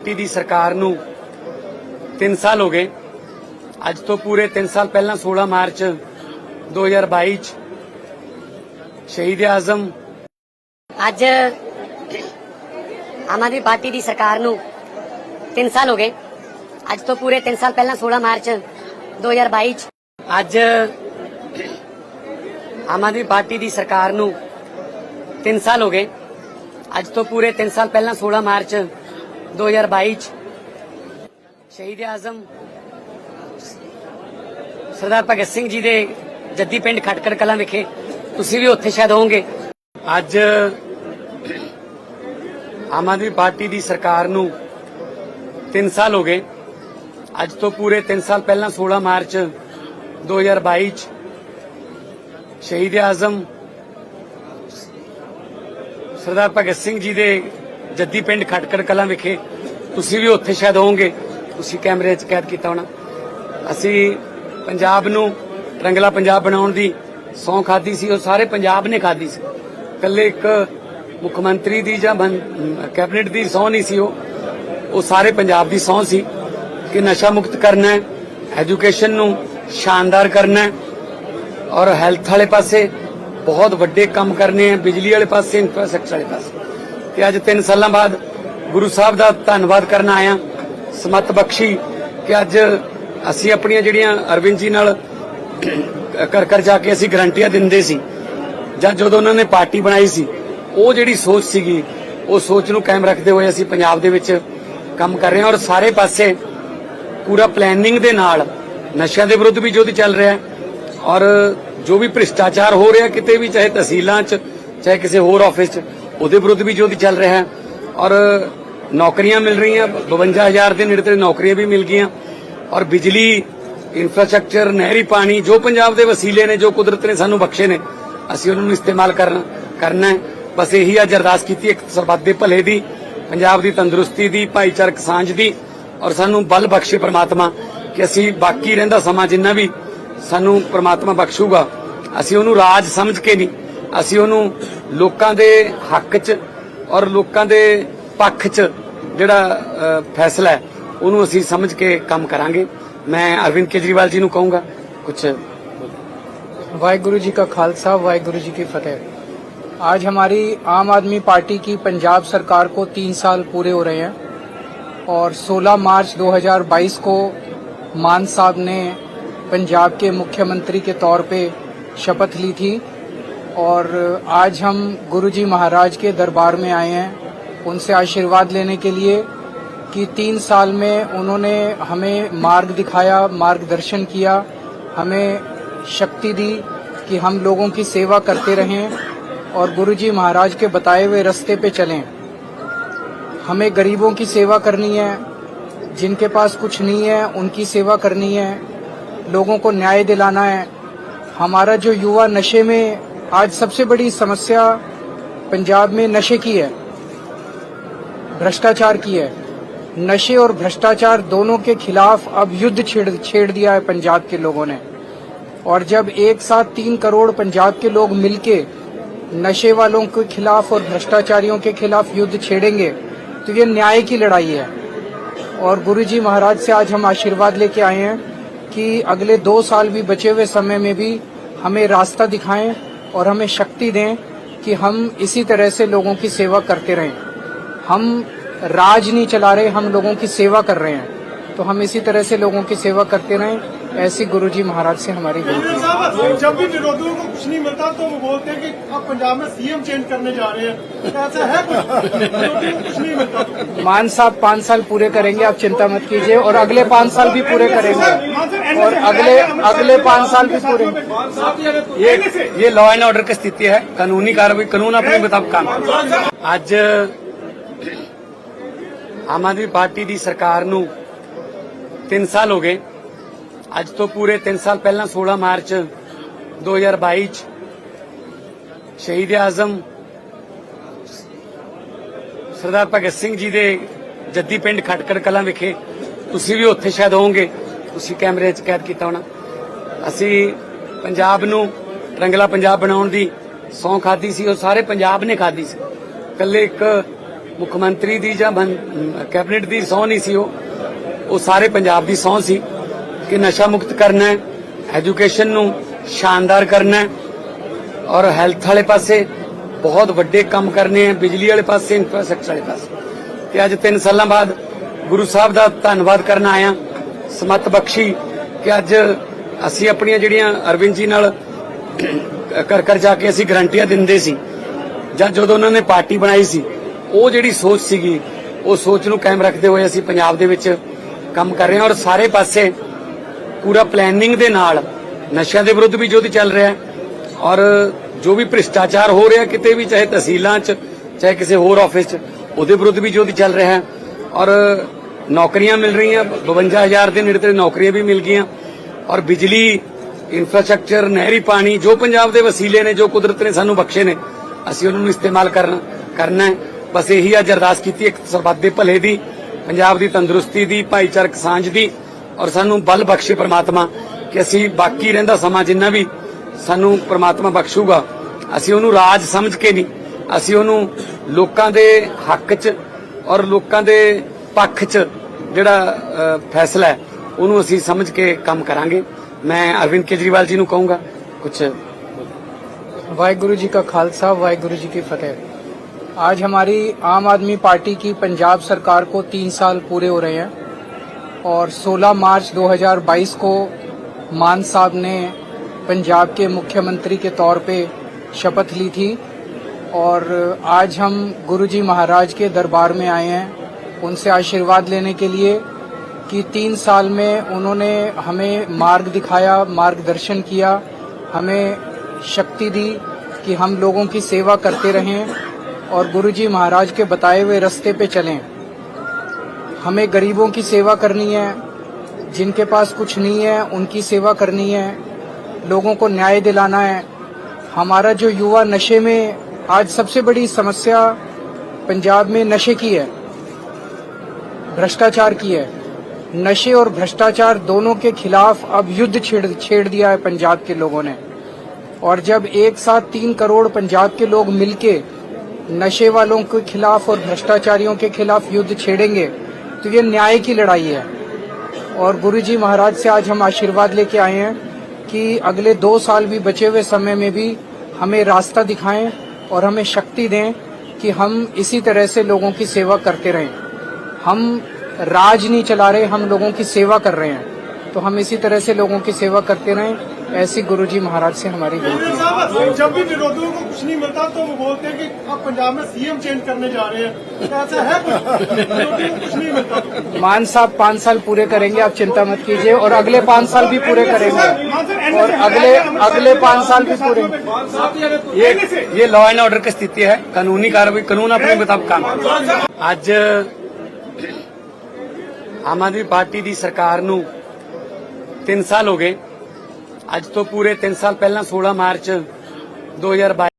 Party ਦੀ ਸਰਕਾਰ ਨੂੰ 3 ਸਾਲ ਹੋ ਗਏ। ਅੱਜ ਤੋਂ ਪੂਰੇ 3 ਸਾਲ ਪਹਿਲਾਂ 16 ਮਾਰਚ 2022 ਚ ਸ਼ਹੀਦ ਆਜ਼ਮ ਅੱਜ ਆਮ ਆਦਮੀ ਪਾਰਟੀ ਦੀ ਸਰਕਾਰ ਨੂੰ 3 ਸਾਲ ਹੋ ਗਏ। ਅੱਜ ਤੋਂ ਪੂਰੇ 3 ਸਾਲ ਪਹਿਲਾਂ 16 ਮਾਰਚ 2022 ਚ ਅੱਜ ਆਮ ਆਦਮੀ ਪਾਰਟੀ ਦੀ ਸਰਕਾਰ ਨੂੰ 3 ਸਾਲ ਹੋ ਗਏ। ਅੱਜ ਤੋਂ ਪੂਰੇ 3 ਸਾਲ ਪਹਿਲਾਂ 16 ਮਾਰਚ 2022 ਚ ਸ਼ਹੀਦ ਆਜ਼ਮ ਸਰਦਾਰ ਭਗਤ ਸਿੰਘ ਜੀ ਦੇ ਜੱਦੀ ਪਿੰਡ ਖਟਕੜ ਕਲਾਂ ਵਿਖੇ ਤੁਸੀਂ ਵੀ ਉੱਥੇ ਸ਼ਾਇਦ ਹੋਵੋਗੇ ਅੱਜ ਆਮ ਆਦਮੀ ਪਾਰਟੀ ਦੀ ਸਰਕਾਰ ਨੂੰ 3 ਸਾਲ ਹੋ ਗਏ ਅੱਜ ਤੋਂ ਪੂਰੇ 3 ਸਾਲ ਪਹਿਲਾਂ 16 ਮਾਰਚ 2022 ਚ ਸ਼ਹੀਦ ਆਜ਼ਮ ਸਰਦਾਰ ਭਗਤ ਸਿੰਘ ਜੀ ਦੇ ਜੱਦੀ ਪਿੰਡ ਖਟਕੜ ਕਲਾਂ ਵਿਖੇ। ਤੁਸੀਂ ਵੀ ਉੱਥੇ ਸ਼ਾਇਦ ਹੋਵੋਗੇ। ਤੁਸੀਂ ਕੈਮਰੇ 'ਚ ਕੈਦ ਕੀਤਾ ਹੋਣਾ। ਅਸੀਂ ਪੰਜਾਬ ਨੂੰ ਰੰਗਲਾ ਪੰਜਾਬ ਬਣਾਉਣ ਦੀ ਸੌਂ ਖਾਦੀ ਸੀ। ਉਹ ਸਾਰੇ ਪੰਜਾਬ ਨੇ ਖਾਦੀ ਸੀ। ਇਕੱਲੇ ਇੱਕ ਮੁੱਖ ਮੰਤਰੀ ਦੀ ਜਾਂ ਕੈਬਨਿਟ ਦੀ ਸੌਂ ਨਹੀਂ ਸੀ ਉਹ। ਉਹ ਸਾਰੇ ਪੰਜਾਬ ਦੀ ਸੌਂ ਸੀ। ਕਿ ਨਸ਼ਾ ਮੁਕਤ ਕਰਨਾ ਹੈ, ਐਜੂਕੇਸ਼ਨ ਨੂੰ ਸ਼ਾਨਦਾਰ ਕਰਨਾ ਹੈ ਔਰ ਹੈਲਥ ਵਾਲੇ ਪਾਸੇ ਬਹੁਤ ਵੱਡੇ ਕੰਮ ਕਰਨੇ ਆ ਬਿਜਲੀ ਵਾਲੇ ਪਾਸੇ ਇਨਫਰਾਸਟ੍ਰਕਚਰ ਵਾਲੇ ਪਾਸੇ। ਤੇ ਅੱਜ 3 ਸਾਲਾਂ ਬਾਅਦ ਗੁਰੂ ਸਾਹਿਬ ਦਾ ਧੰਨਵਾਦ ਕਰਨ ਆਇਆ। ਸਮਤ ਬਖਸ਼ੀ ਕਿ ਅੱਜ ਅਸੀਂ ਆਪਣੀਆਂ ਜਿਹੜੀਆਂ ਅਰਵਿੰਦ ਜੀ ਨਾਲ ਕਰ ਕਰ ਜਾ ਕੇ ਅਸੀਂ ਗਰੰਟੀਆਂ ਦਿੰਦੇ ਸੀ। ਜਾਂ ਜਦੋਂ ਉਹਨਾਂ ਨੇ ਪਾਰਟੀ ਬਣਾਈ ਸੀ, ਉਹ ਜਿਹੜੀ ਸੋਚ ਸੀਗੀ, ਉਹ ਸੋਚ ਨੂੰ ਕਾਇਮ ਰੱਖਦੇ ਹੋਏ ਅਸੀਂ ਪੰਜਾਬ ਦੇ ਵਿੱਚ ਕੰਮ ਕਰ ਰਹੇ ਹਾਂ ਔਰ ਸਾਰੇ ਪਾਸੇ ਪੂਰਾ ਪਲੈਨਿੰਗ ਦੇ ਨਾਲ ਨਸ਼ਿਆਂ ਦੇ ਵਿਰੁੱਧ ਵੀ ਜੋਧ ਚੱਲ ਰਿਹਾ ਔਰ ਜੋ ਵੀ ਭ੍ਰਿਸ਼ਟਾਚਾਰ ਹੋ ਰਿਹਾ ਕਿਤੇ ਵੀ, ਚਾਹੇ ਤਹਿਸੀਲਾਂ 'ਚ, ਚਾਹੇ ਕਿਸੇ ਹੋਰ ਆਫਿਸ 'ਚ ਉਹਦੇ ਵਿਰੁੱਧ ਵੀ ਜੋਧ ਚੱਲ ਰਿਹਾ ਹੈ। ਔਰ ਨੌਕਰੀਆਂ ਮਿਲ ਰਹੀਆਂ 52000 ਦੇ ਨੇੜੇ ਤੇ ਨੌਕਰੀਆਂ ਵੀ ਮਿਲ ਗਈਆਂ। ਔਰ ਬਿਜਲੀ ਇਨਫਰਾਸਟ੍ਰਕਚਰ ਨਹਿਰੀ ਪਾਣੀ, ਜੋ ਪੰਜਾਬ ਦੇ ਵਸੀਲੇ ਨੇ, ਜੋ ਕੁਦਰਤ ਨੇ ਸਾਨੂੰ ਬਖਸ਼ੇ ਨੇ, ਅਸੀਂ ਉਹਨਾਂ ਨੂੰ ਇਸਤੇਮਾਲ ਕਰਨਾ ਕਰਨਾ ਹੈ। ਬਸ ਇਹੀ ਅੱਜ ਅਰਦਾਸ ਕੀਤੀ, ਇੱਕ ਸਰਬੱਤ ਦੇ ਭਲੇ ਦੀ, ਪੰਜਾਬ ਦੀ ਤੰਦਰੁਸਤੀ ਦੀ, ਭਾਈਚਾਰਕ ਸਾਂਝ ਦੀ, ਔਰ ਸਾਨੂੰ ਬਲ ਬਖਸ਼ੇ ਪ੍ਰਮਾਤਮਾ ਕਿ ਅਸੀਂ ਬਾਕੀ ਰਹਿੰਦਾ ਸਮਾਂ ਜਿੰਨਾ ਵੀ ਸਾਨੂੰ ਪ੍ਰਮਾਤਮਾ ਬਖਸ਼ੂਗਾ। ਅਸੀਂ ਉਹਨੂੰ ਰਾਜ ਸਮਝ ਕੇ ਨਹੀਂ ਅਸੀਂ ਉਹਨੂੰ ਲੋਕਾਂ ਦੇ ਹੱਕ 'ਚ ਔਰ ਲੋਕਾਂ ਦੇ ਪੱਖ 'ਚ ਜਿਹੜਾ ਅ, ਫੈਸਲਾ ਹੈ ਉਹਨੂੰ ਅਸੀਂ ਸਮਝ ਕੇ ਕੰਮ ਕਰਾਂਗੇ ਮੈਂ ਅਰਵਿੰਦ ਕੇਜਰੀਵਾਲ ਜੀ ਨੂੰ ਕਹੂੰਗਾ ਕੁਝ वाहिगुरु जी का खालसा वाहिगुरु जी की फतेह आज हमारी आम आदमी पार्टी की पंजाब सरकार को तीन साल पूरे हो रहे हैं और 16 मार्च 2022 को मान साहब ने पंजाब के मुख्यमंत्री के तौर पे शपथ ली थी और आज हम गुरु जी महाराज के दरबार में आए हैं उनसे आशीर्वाद लेने के लिए कि तीन साल में उन्होंने हमें मार्ग दिखाया, मार्गदर्शन किया, हमें शक्ति दी कि हम लोगों की सेवा करते रहें और गुरु जी महाराज के बताए हुए रास्ते पे चलें। हमें गरीबों की सेवा करनी है, जिनके पास कुछ नहीं है, उनकी सेवा करनी है, लोगों को न्याय दिलाना है। हमारा जो युवा नशे में आज सबसे बड़ी समस्या पंजाब में नशे की है, भ्रष्टाचार की है। नशे और भ्रष्टाचार दोनों के खिलाफ अब युद्ध छेड़ छेड़ दिया है पंजाब के लोगों ने। और जब एक साथ तीन करोड़ पंजाब के लोग मिलके नशे वालों के खिलाफ और भ्रष्टाचारियों के खिलाफ युद्ध छेड़ेंगे तो ये न्याय की लड़ाई है। और गुरु जी महाराज से आज हम आशीर्वाद लेके आए हैं कि अगले दो साल भी बचे हुए समय में भी हमें रास्ता दिखाएँ और हमें शक्ति दें कि हम इसी तरह से लोगों की सेवा करते रहें। हम राज नहीं चला रहे, हम लोगों की सेवा कर रहे हैं। तो हम इसी तरह से लोगों की सेवा करते रहें। ऐसी गुरुजी महाराज से हमारी विनती है साहब जब भी विरोधियों को कुछ नहीं मिलता तो वो बोलते हैं कि अब पंजाब में सीएम चेंज करने जा रहे हैं ऐसा है कुछ विरोधियों को कुछ नहीं मिलता तो मान साहब पाँच साल पूरे करेंगे आप चिंता मत कीजिए और अगले पाँच साल भी पूरे करेंगे और अगले अगले पाँच साल भी पूरे ये ये लॉ एंड ऑर्डर की स्थिति है कानूनी कार्रवाई कानून अपने मुताबिक काम करता है। ਅੱਜ ਆਮ ਆਦਮੀ ਪਾਰਟੀ ਦੀ ਸਰਕਾਰ ਨੂੰ 3 ਸਾਲ ਹੋ ਗਏ ਅੱਜ ਤੋਂ ਪੂਰੇ 3 ਸਾਲ ਪਹਿਲਾਂ 16 ਮਾਰਚ 2022 ਚ ਸ਼ਹੀਦ ਆਜ਼ਮ ਸਰਦਾਰ ਭਗਤ ਸਿੰਘ ਜੀ ਦੇ ਜੱਦੀ ਪਿੰਡ ਖਟਕੜ ਕਲਾਂ ਵਿਖੇ, ਤੁਸੀਂ ਵੀ ਉੱਥੇ ਸ਼ਾਇਦ ਹੋਵੋਗੇ। ਤੁਸੀਂ ਕੈਮਰੇ 'ਚ ਕੈਦ ਕੀਤਾ ਹੋਣਾ। ਅਸੀਂ ਪੰਜਾਬ ਨੂੰ ਰੰਗਲਾ ਪੰਜਾਬ ਬਣਾਉਣ ਦੀ ਸੌਂ ਖਾਦੀ ਸੀ, ਉਹ ਸਾਰੇ ਪੰਜਾਬ ਨੇ ਖਾਦੀ ਸੀ। ਇਕੱਲੇ ਇੱਕ ਮੁੱਖ ਮੰਤਰੀ ਦੀ ਜਾਂ ਕੈਬਨਿਟ ਦੀ ਸਹੁੰ ਨਹੀਂ ਸੀ ਉਹ। ਉਹ ਸਾਰੇ ਪੰਜਾਬ ਦੀ ਸਹੁੰ ਸੀ। ਕਿ ਨਸ਼ਾ ਮੁਕਤ ਕਰਨਾ ਹੈ ਐਜੂਕੇਸ਼ਨ ਨੂੰ ਸ਼ਾਨਦਾਰ ਕਰਨਾ ਹੈ ਔਰ ਹੈਲਥ ਵਾਲੇ ਪਾਸੇ ਬਹੁਤ ਵੱਡੇ ਕੰਮ ਕਰਨੇ ਆ ਬਿਜਲੀ ਵਾਲੇ ਪਾਸੇ ਇਨਫਰਾਸਟ੍ਰਕਚਰ ਵਾਲੇ ਪਾਸੇ। ਤੇ ਅੱਜ 3 ਸਾਲਾਂ ਬਾਅਦ ਗੁਰੂ ਸਾਹਿਬ ਦਾ ਧੰਨਵਾਦ ਕਰਨ ਆਇਆ ਸਮਤ ਬਖਸ਼ੀ ਕਿ ਅੱਜ ਅਸੀਂ ਆਪਣੀਆਂ ਜਿਹੜੀਆਂ ਅਰਵਿੰਦ ਜੀ ਨਾਲ ਕਰ ਕਰ ਜਾ ਕੇ ਅਸੀਂ ਗਰੰਟੀਆਂ ਦਿੰਦੇ ਸੀ ਜਾਂ ਜਦੋਂ ਉਹਨਾਂ ਨੇ ਪਾਰਟੀ ਬਣਾਈ ਸੀ, ਉਹ ਜਿਹੜੀ ਸੋਚ ਸੀਗੀ, ਉਹ ਸੋਚ ਨੂੰ ਕਾਇਮ ਰੱਖਦੇ ਹੋਏ ਅਸੀਂ ਪੰਜਾਬ ਦੇ ਵਿੱਚ ਕੰਮ ਕਰ ਰਹੇ ਹਾਂ ਔਰ ਸਾਰੇ ਪਾਸੇ ਪੂਰਾ ਪਲੈਨਿੰਗ ਦੇ ਨਾਲ ਨਸ਼ਿਆਂ ਦੇ ਵਿਰੁੱਧ ਵੀ ਯੁੱਧ ਚੱਲ ਰਿਹਾ ਔਰ ਜੋ ਵੀ ਭ੍ਰਿਸ਼ਟਾਚਾਰ ਹੋ ਰਿਹਾ ਕਿਤੇ ਵੀ, ਚਾਹੇ ਤਹਿਸੀਲਾਂ 'ਚ, ਚਾਹੇ ਕਿਸੇ ਹੋਰ ਆਫਿਸ 'ਚ, ਉਹਦੇ ਵਿਰੁੱਧ ਵੀ ਯੁੱਧ ਚੱਲ ਰਿਹਾ ਹੈ ਔਰ ਨੌਕਰੀਆਂ ਮਿਲ ਰਹੀਆਂ 52000 ਦੇ ਨੇੜੇ ਤੇ ਨੌਕਰੀਆਂ ਵੀ ਮਿਲ ਗਈਆਂ ਔਰ ਬਿਜਲੀ ਇਨਫਰਾਸਟ੍ਰਕਚਰ ਨਹਿਰੀ ਪਾਣੀ, ਜੋ ਪੰਜਾਬ ਦੇ ਵਸੀਲੇ ਨੇ, ਜੋ ਕੁਦਰਤ ਨੇ ਸਾਨੂੰ ਬਖਸ਼ੇ ਨੇ, ਅਸੀਂ ਉਹਨਾਂ ਨੂੰ ਇਸਤੇਮਾਲ ਕਰਨਾ ਕਰਨਾ ਹੈ। ਬਸ ਇਹੀ ਅੱਜ ਅਰਦਾਸ ਕੀਤੀ ਇੱਕ ਸਰਬੱਤ ਦੇ ਭਲੇ ਦੀ, ਪੰਜਾਬ ਦੀ ਤੰਦਰੁਸਤੀ ਦੀ, ਭਾਈਚਾਰਕ ਸਾਂਝ ਦੀ ਔਰ ਸਾਨੂੰ ਬਲ ਬਖਸ਼ੇ ਪ੍ਰਮਾਤਮਾ ਕਿ ਅਸੀਂ ਬਾਕੀ ਰਹਿੰਦਾ ਸਮਾਂ ਜਿੰਨਾ ਵੀ ਸਾਨੂੰ ਪ੍ਰਮਾਤਮਾ ਬਖਸ਼ੂਗਾ ਅਸੀਂ ਉਹਨੂੰ ਰਾਜ ਸਮਝ ਕੇ ਨਹੀਂ ਅਸੀਂ ਉਹਨੂੰ ਲੋਕਾਂ ਦੇ ਹੱਕ 'ਚ ਔਰ ਲੋਕਾਂ ਦੇ ਪੱਖ 'ਚ ਜਿਹੜਾ ਅ, ਫੈਸਲਾ ਹੈ ਉਹਨੂੰ ਅਸੀਂ ਸਮਝ ਕੇ ਕੰਮ ਕਰਾਂਗੇ ਮੈਂ ਅਰਵਿੰਦ ਕੇਜਰੀਵਾਲ ਜੀ ਨੂੰ ਕਹੂੰਗਾ ਕੁਝ वाहिगुरु जी का खालसा वाहिगुरु जी की फतेह आज हमारी आम आदमी पार्टी की पंजाब सरकार को तीन साल पूरे हो रहे हैं और 16 मार्च 2022 को मान साहब ने पंजाब के मुख्यमंत्री के तौर पे शपथ ली थी। और आज हम गुरुजी महाराज के दरबार में आए हैं। उनसे आशीर्वाद लेने के लिए कि तीन साल में उन्होंने हमें मार्ग दिखाया, मार्गदर्शन किया, हमें शक्ति दी कि हम लोगों की सेवा करते रहें और गुरुजी महाराज के बताए हुए रास्ते पे चलें। हमें गरीबों की सेवा करनी है, जिनके पास कुछ नहीं है, उनकी सेवा करनी है, लोगों को न्याय दिलाना है। हमारा जो युवा नशे में आज सबसे बड़ी समस्या पंजाब में नशे की है, भ्रष्टाचार की है। नशे और भ्रष्टाचार दोनों के खिलाफ अब युद्ध छेड़ छेड़ दिया है पंजाब के लोगों ने। और जब एक साथ तीन करोड़ पंजाब के लोग मिलके नशे वालों के खिलाफ और भ्रष्टाचारियों के खिलाफ युद्ध छेड़ेंगे तो ये न्याय की लड़ाई है। और गुरुजी महाराज से आज हम आशीर्वाद लेके आए हैं कि अगले दो साल भी बचे हुए समय में भी हमें रास्ता दिखाएँ और हमें शक्ति दें कि हम इसी तरह से लोगों की सेवा करते रहें। हम राज नहीं चला रहे, हम लोगों की सेवा कर रहे हैं। तो हम इसी तरह से लोगों की सेवा करते रहें ऐसी गुरुजी महाराज से हमारी विनती है साहब जब भी विरोधियों को कुछ नहीं मिलता तो वो बोलते हैं कि आप पंजाब में सीएम चेंज करने जा रहे हैं तो ऐसा है कुछ विरोधियों को कुछ नहीं मिलता तो मान साहब पाँच साल पूरे करेंगे आप चिंता मत कीजिए और अगले पाँच साल भी पूरे करेंगे और अगले अगले पाँच साल भी पूरे ये ये लॉ एंड ऑर्डर की स्थिति है कानूनी कार्रवाई कानून अपने मुताबिक काम करे। ਅੱਜ ਆਮ ਆਦਮੀ ਪਾਰਟੀ ਦੀ ਸਰਕਾਰ ਨੂੰ 3 ਸਾਲ ਹੋ ਗਏ ਅੱਜ ਤੋਂ ਪੂਰੇ 3 ਸਾਲ ਪਹਿਲਾਂ 16 ਮਾਰਚ 2022